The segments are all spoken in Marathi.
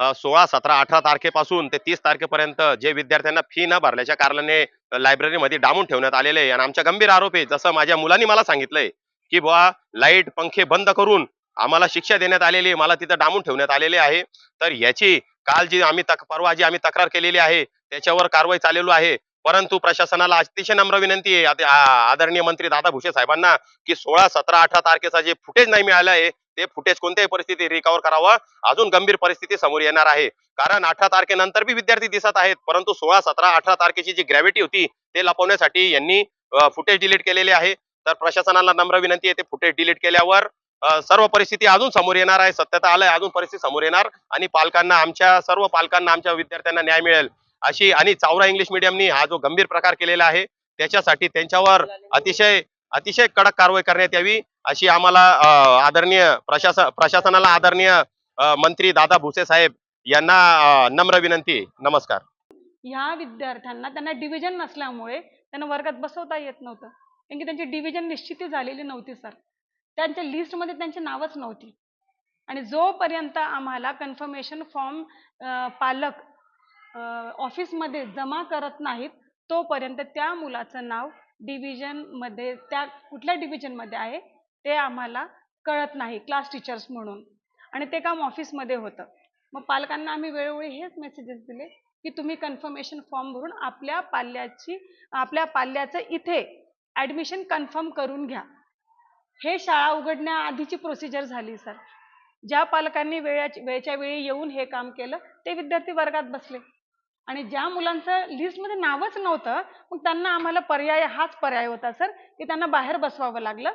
सोळा सतरा अठरा तारखेपासून ते तीस तारखेपर्यंत जे विद्यार्थ्यांना फी न भरल्याच्या कारणाने लायब्ररीमध्ये डांबून ठेवण्यात आलेले आहे. आणि आमच्या गंभीर आरोप आहे. जसं माझ्या मुलांनी मला सांगितलंय की बुवा लाइट पंखे बंद करून आम्हाला शिक्षा देण्यात आलेली आहे. मला तिथं डांबून ठेवण्यात आलेले आहे. तर याची काल जी आम्ही तक परवा जी आम्ही तक्रार केलेली आहे त्याच्यावर कारवाई चालेलो आहे. परंतु प्रशासनाला अतिशय नम्र विनंती आहे. आदरणीय मंत्री दादा भुसे साहेबांना की सोळा सतरा अठरा तारखेचा जे फुटेज नाही मिळालं आहे ते फुटेज कोणत्याही परिस्थितीत रिकव्हर करावं. अजून गंभीर परिस्थिती समोर येणार आहे. कारण अठरा तारखेनंतर बी विद्यार्थी दिसत आहेत. परंतु सोळा सतरा अठरा तारखेची जी ग्रॅव्हिटी होती ते लपवण्यासाठी यांनी फुटेज डिलीट केलेले आहे. तर प्रशासनाला नम्र विनंती आहे ते फुटेज डिलीट केल्यावर सर्व परिस्थिती अजून समोर येणार आहे. सत्यता आलंय अजून परिस्थिती समोर येणार. आणि पालकांना आमच्या सर्व पालकांना आमच्या विद्यार्थ्यांना न्याय मिळेल. अशी आणि चावरा इंग्लिश मिडियमनी हा जो गंभीर प्रकार केलेला आहे त्याच्यासाठी त्यांच्यावर अतिशय अतिशय कडक कारवाई करण्यात यावी अशी आम्हाला आदरणीय प्रशासन प्रशासनाला आदरणीय मंत्री दादा भुसे साहेब यांना नम्र विनंती. नमस्कार. ह्या विद्यार्थ्यांना त्यांना डिव्हिजन नसल्यामुळे त्यांना वर्गात बसवता येत नव्हतं. कारण की त्यांची डिव्हिजन निश्चिती झालेली नव्हती सर त्यांच्या लिस्टमध्ये त्यांची नावच नव्हती. आणि जोपर्यंत आम्हाला कन्फर्मेशन फॉर्म पालक ऑफिसमध्ये जमा करत नाहीत तोपर्यंत त्या मुलाचं नाव डिव्हिजनमध्ये त्या कुठल्या डिव्हिजनमध्ये आहे ते आम्हाला कळत नाही क्लास टीचर्स म्हणून. आणि ते काम ऑफिसमध्ये होतं. मग पालकांना आम्ही वेळोवेळी हेच मेसेजेस दिले की तुम्ही कन्फर्मेशन फॉर्म भरून आपल्या पाल्याची आपल्या पाल्याचं इथे ॲडमिशन कन्फर्म करून घ्या. हे शाळा उघडण्याआधीची प्रोसिजर झाली सर ज्या पालकांनी वेळाच्या वेळच्या वेळी येऊन हे काम केलं ते विद्यार्थी वर्गात बसले. आणि ज्या मुलांचं लिस्टमध्ये नावच नव्हतं मग त्यांना आम्हाला पर्याय हाच पर्याय होता सर की त्यांना बाहेर बसवावं लागलं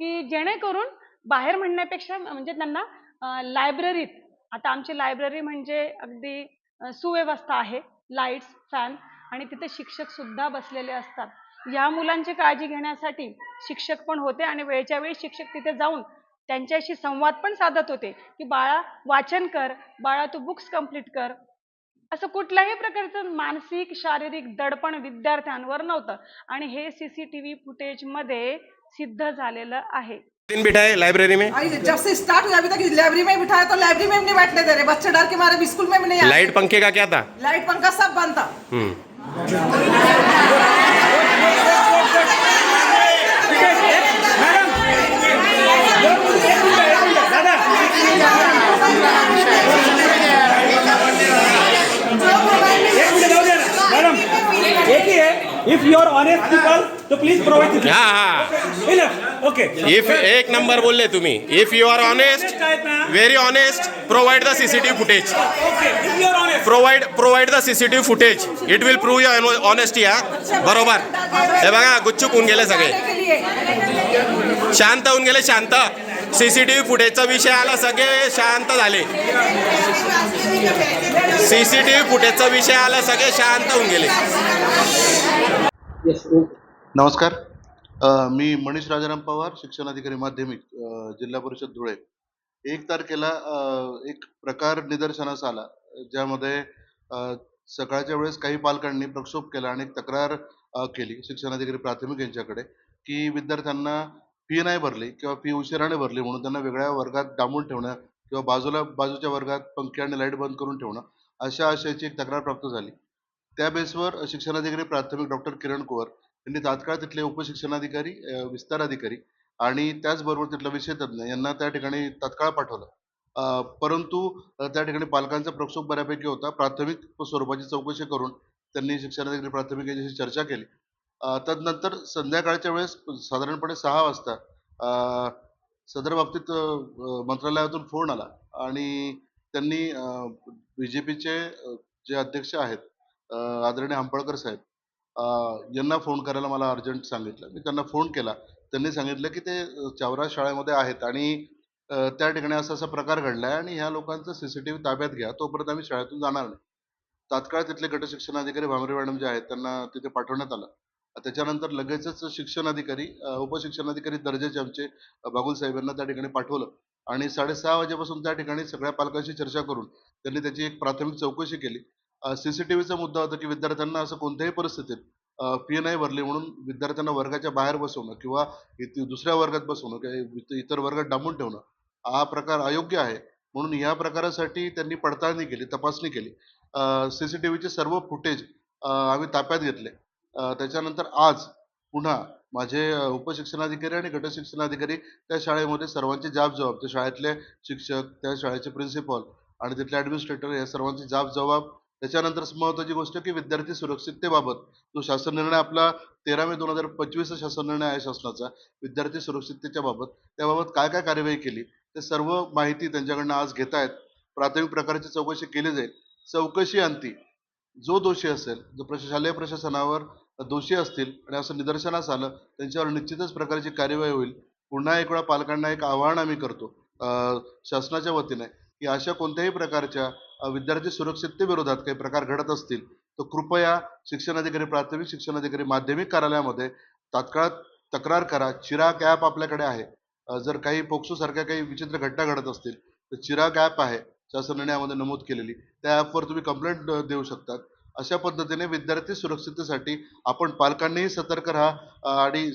की जेणेकरून बाहेर म्हणण्यापेक्षा म्हणजे त्यांना लायब्ररीत आता आमची लायब्ररी म्हणजे अगदी सुव्यवस्था आहे लाईट्स फॅन आणि तिथे शिक्षक सुद्धा बसलेले असतात. या मुलांची काळजी घेण्यासाठी शिक्षक पण होते आणि वेळच्या वेळी शिक्षक तिथे जाऊन त्यांच्याशी संवाद पण साधत होते की बाळा वाचन कर बाळा तू बुक्स कंप्लीट कर असं कुठल्याही प्रकारचं मानसिक शारीरिक दडपण विद्यार्थ्यांवर नव्हतं. आणि हे सी सी टी व्ही फुटेजमध्ये सिद्ध झालेलं आहे. दिन बिठाए लाइब्रेरी में? आई जब से स्टार्ट हुआ अभी तक लाइब्रेरी में बिठाया तो लाइब्रेरी में भी नहीं बैठने दे रहे। बच्चे डर के मारे स्कूल में भी नहीं आए। लाइट पंखे का क्या था? लाइट पंखा सब बंद था। हम्म। If you are honest people तो प्लीज प्रोवाइड हा हा. ओके इफ एक नंबर बोलले तुम्ही. If you are honest very honest provide the CCTV footage provide provide the CCTV footage it will prove your honesty हा. बरोबर. हे बघा गुच्चूक होऊन गेले सगळे. शांत होऊन गेले शांत. सीसीटीव्ही फुटेजचा विषय आला सगळे शांत झाले. सीसीटीव्ही फुटेजचा विषय आला सगळे शांत होऊन गेले. नमस्कार. अ, मी मनीष राजाराम पवार शिक्षण अधिकारी माध्यमिक अ, जिल्हा परिषद धुळे. एक तारखेला अ, एक प्रकार निदर्शनास आला ज्यामध्ये अ, सकाळच्या वेळेस काही पालकांनी प्रक्षोभ केला आणि एक तक्रार अ, केली शिक्षणाधिकारी प्राथमिक यांच्याकडे की विद्यार्थ्यांना फी नाही भरली किंवा फी उशिराने भरली म्हणून त्यांना वेगळ्या वर्गात डांबून ठेवणं किंवा बाजूला बाजूच्या वर्गात पंखे आणि लाइट बंद करून ठेवणं अशा आशयाची एक तक्रार प्राप्त झाली. त्या बेसवर शिक्षणाधिकारी प्राथमिक डॉक्टर किरण कुवर यांनी तात्काळ तिथले उपशिक्षणाधिकारी विस्ताराधिकारी आणि त्याचबरोबर तिथला विषय तज्ज्ञ यांना त्या ठिकाणी तात्काळ पाठवलं. परंतु त्या ठिकाणी पालकांचा प्रक्षोभ बऱ्यापैकी होता. प्राथमिक स्वरूपाची चौकशी करून त्यांनी शिक्षणाधिकारी प्राथमिक यांच्याशी चर्चा केली. तदनंतर संध्याकाळच्या वेळेस साधारणपणे सहा वाजता सदर बाबतीत मंत्रालयातून फोन आला आणि त्यांनी बी जे पीचे जे अध्यक्ष आहेत आदरणीय आंबळकर साहेब यांना फोन करायला मला अर्जंट सांगितलं. मी त्यांना फोन केला. त्यांनी सांगितलं की ते चावरा शाळेमध्ये आहेत आणि त्या ठिकाणी असा असा प्रकार घडला आहे आणि ह्या लोकांचं सी सी टी व्ही ताब्यात घ्या. तोपर्यंत आम्ही शाळेतून जाणार नाही. तात्काळ तिथले गटशिक्षण अधिकारी भामरे मॅडम जे आहेत त्यांना तिथे पाठवण्यात आलं. त्याच्यानंतर लगेचच शिक्षणाधिकारी उपशिक्षण उपशिक्षणाधिकारी दर्जाचे आमचे बागुल साहेब यांना त्या ठिकाणी पाठवलं. आणि साडेसहा वाजेपासून त्या ठिकाणी सगळ्या पालकांशी चर्चा करून त्यांनी त्याची एक प्राथमिक चौकशी केली. सीसीटीव्हीचा मुद्दा होता की विद्यार्थ्यांना असं कोणत्याही परिस्थितीत फी नाही भरली म्हणून विद्यार्थ्यांना वर्गाच्या बाहेर बसवणं किंवा दुसऱ्या वर्गात बसवणं किंवा इतर वर्गात डांबून ठेवणं हा प्रकार अयोग्य आहे. म्हणून या प्रकारासाठी त्यांनी पडताळणी केली तपासणी केली. सी सी टी व्हीचे सर्व फुटेज आम्ही ताब्यात घेतले. त्याच्यानंतर आज पुन्हा माझे उपशिक्षणाधिकारी आणि गटशिक्षणाधिकारी त्या शाळेमध्ये सर्वांचे जाब जबाब त्या शाळेतले शिक्षक त्या शाळेचे प्रिन्सिपॉल आणि तिथले ॲडमिनिस्ट्रेटर या सर्वांचे जाब जबाब त्याच्यानंतर महत्वाची गोष्ट की विद्यार्थी सुरक्षिततेबाबत जो शासन निर्णय आपला तेरा मे दोन हजार पंचवीसचा शासन निर्णय आहे शासनाचा विद्यार्थी सुरक्षिततेच्या बाबत त्याबाबत काय काय कार्यवाही केली ते सर्व माहिती त्यांच्याकडनं आज घेत आहेत. प्राथमिक प्रकारची चौकशी केली जाईल. चौकशी अंती जो दोषी असेल जो प्रशालेय प्रशासनावर दोषी असतील आणि असं निदर्शनास आलं त्यांच्यावर निश्चितच प्रकारची कार्यवाही होईल. पुन्हा एक वेळा पालकांना एक आवाहन आम्ही करतो. शासनाच्या वतीने की अशा कोणत्याही प्रकारच्या विद्यार्थी सुरक्षिततेविरोधात काही प्रकार घडत असतील तर कृपया शिक्षणाधिकारी प्राथमिक शिक्षणाधिकारी माध्यमिक कार्यालयामध्ये तात्काळ तक्रार करा. चिराग ॲप आपल्याकडे आहे. जर काही पोक्सोसारख्या काही विचित्र घटना घडत असतील तर चिराग ॲप आहे. शासन निर्णयामध्ये नमूद केलेली. त्या ॲपवर तुम्ही कंप्लेंट देऊ शकतात. अशा पद्धतीने विद्यार्थी सुरक्षिततेसाठी आपण पालकांनीही सतर्क राहा. आणि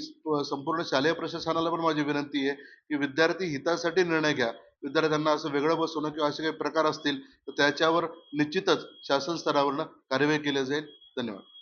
संपूर्ण शालेय प्रशासनाला पण माझी विनंती आहे की विद्यार्थी हितासाठी निर्णय घ्या. विद्यार्थ्यांना असं वेगळं बसवणं किंवा असे काही प्रकार असतील तर त्याच्यावर निश्चितच शासन स्तरावरनं कार्यवाही केली जाईल. धन्यवाद.